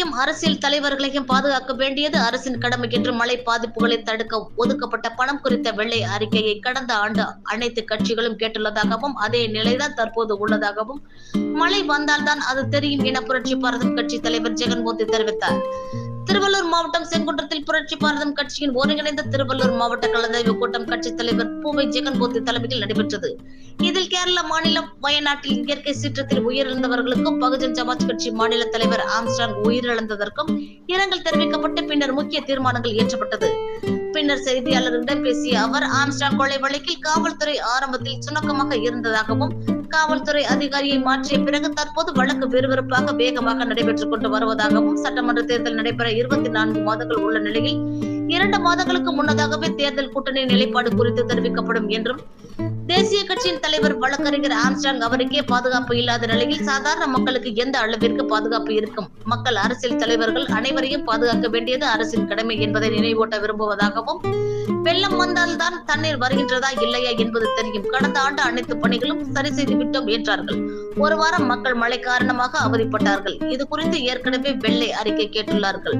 மக்களையும் அரசியல் தலைவர்களையும் பாதுகாக்க வேண்டியது அரசின் கடமை என்று மழை பாதிப்புகளை தடுக்க ஒதுக்கப்பட்ட பணம் குறித்த வெள்ளை அறிக்கையை கடந்த ஆண்டு அனைத்து கட்சிகளும் கேட்டுள்ளதாகவும் அதே நிலைதான் தற்போது உள்ளதாகவும் மழை வந்தால்தான் அது தெரியும் என புரட்சி பாரதம் கட்சி தலைவர் ஜெகன்மோகன் தெரிவித்தார். திருவள்ளூர் மாவட்டம் செங்குன்றத்தில் புரட்சி பாரதம் கட்சியின் ஒருங்கிணைந்த திருவள்ளூர் மாவட்ட கலந்தாய்வு கூட்டம் கட்சித் தலைவர் பூவை ஜெகன்போத்தி தலைமையில் நடைபெற்றது. இதில் கேரள மாநிலம் வயநாட்டில் இயற்கை சீற்றத்தில் உயிரிழந்தவர்களுக்கும் பகுஜன் சமாஜ் கட்சி மாநில தலைவர் ஆம்ஸ்டாங் உயிரிழந்ததற்கும் இரங்கல் தெரிவிக்கப்பட்டு பின்னர் முக்கிய தீர்மானங்கள் இயற்றப்பட்டது. பின்னர் செய்தியாளர்களிடம் பேசிய அவர் ஆம்ஸ்டாங் கொலை வழக்கில் காவல்துறை ஆரம்பத்தில் சுணக்கமாக இருந்ததாகவும் காவல்துறை அதிகாரியை மாற்றிய பிறகு தற்போது வழக்கு விறுவிறுப்பாக வேகமாக நடைபெற்றுக் கொண்டு வருவதாகவும் சட்டமன்ற தேர்தல் நடைபெற இருபத்தி நான்கு மாதங்கள் உள்ள நிலையில் இரண்டு மாதங்களுக்கு முன்னதாகவே தேர்தல் கூட்டணி நிலைப்பாடு குறித்து தெரிவிக்கப்படும் என்றும் தேசிய கட்சியின் தலைவர் வழக்கறிஞர் ஆம்ஸ்டாங் அவருக்கே பாதுகாப்பு இல்லாத நிலையில் சாதாரண மக்களுக்கு எந்த அளவிற்கு பாதுகாப்பு இருக்கும்? மக்கள் அரசியல் தலைவர்கள் அனைவரையும் பாதுகாக்க வேண்டியது அரசின் கடமை என்பதை நினைவூட்ட விரும்புவதாகவும் வெள்ளம் வந்தால்தான் தண்ணீர் வருகின்றதா இல்லையா என்பது தெரியும். கடந்த ஆண்டு அனைத்து பணிகளும் சரி செய்து விட்டோம் என்றார்கள். ஒரு வாரம் மக்கள் மழை காரணமாக அவதிப்பட்டார்கள். இது குறித்து ஏற்கனவே வெள்ளை அறிக்கை கேட்டுள்ளார்கள்.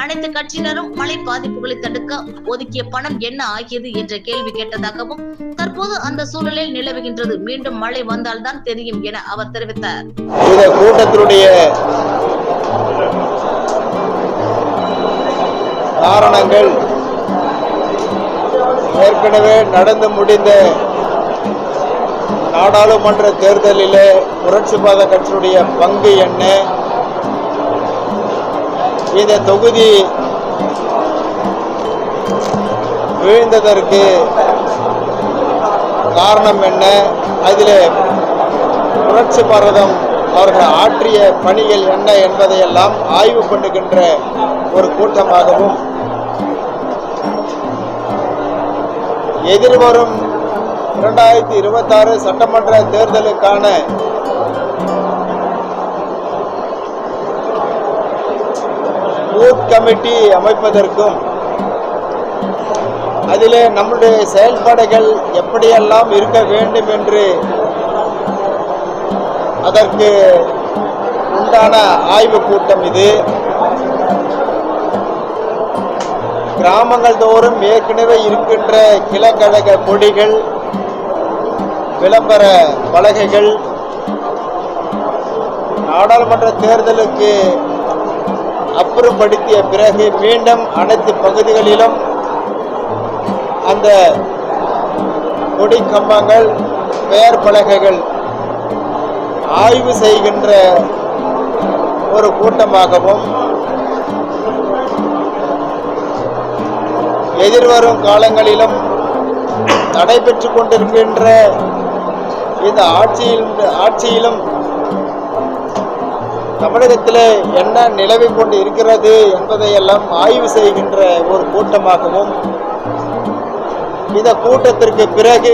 அனைத்து கட்சியினரும் மழை பாதிப்புகளை தடுக்க ஒதுக்கிய பணம் என்ன ஆகியது என்ற கேள்வி கேட்டதாகவும் தற்போது அந்த சூழலில் நிலவுகின்றது. மீண்டும் மழை வந்தால்தான் தெரியும் என அவர் தெரிவித்தார். இந்த கூட்டத்தினுடைய காரணங்கள் ஏற்கனவே நடந்து முடிந்த நாடாளுமன்ற தேர்தலிலே புரட்சி பாத பங்கு என்ன? இந்த தொகுதி வீழ்ந்ததற்கு காரணம் என்ன? அதில் புரட்சி பாரதம் அவர்கள் ஆற்றிய பணிகள் என்ன என்பதையெல்லாம் ஆய்வு பண்ணுகின்ற ஒரு கூட்டமாகவும் எதிர்வரும் இரண்டாயிரத்தி இருபத்தாறு சட்டமன்ற தேர்தலுக்கான பூத் கமிட்டி அமைப்பதற்கும் அதில் நம்முடைய செயல்பாடுகள் எப்படியெல்லாம் இருக்க வேண்டும் என்று அதற்கு உண்டான ஆய்வு கூட்டம் இது. கிராமங்கள் தோறும் ஏற்கனவே இருக்கின்ற கிழக்கழக கொடிகள் விளம்பர பலகைகள் நாடாளுமன்ற தேர்தலுக்கு அப்புறப்படுத்திய பிறகு மீண்டும் அனைத்து பகுதிகளிலும் அந்த கொடி கம்பங்கள் பெயர் பலகைகள் ஆய்வு செய்கின்ற ஒரு கூட்டமாகவும் எதிர்வரும் காலங்களிலும் நடைபெற்று கொண்டிருக்கின்ற இந்த ஆட்சியில் ஆட்சியிலும் தமிழகத்தில் என்ன நிலவை கொண்டு இருக்கிறது என்பதையெல்லாம் ஆய்வு செய்கின்ற ஒரு கூட்டமாகவும் இந்த கூட்டத்திற்கு பிறகு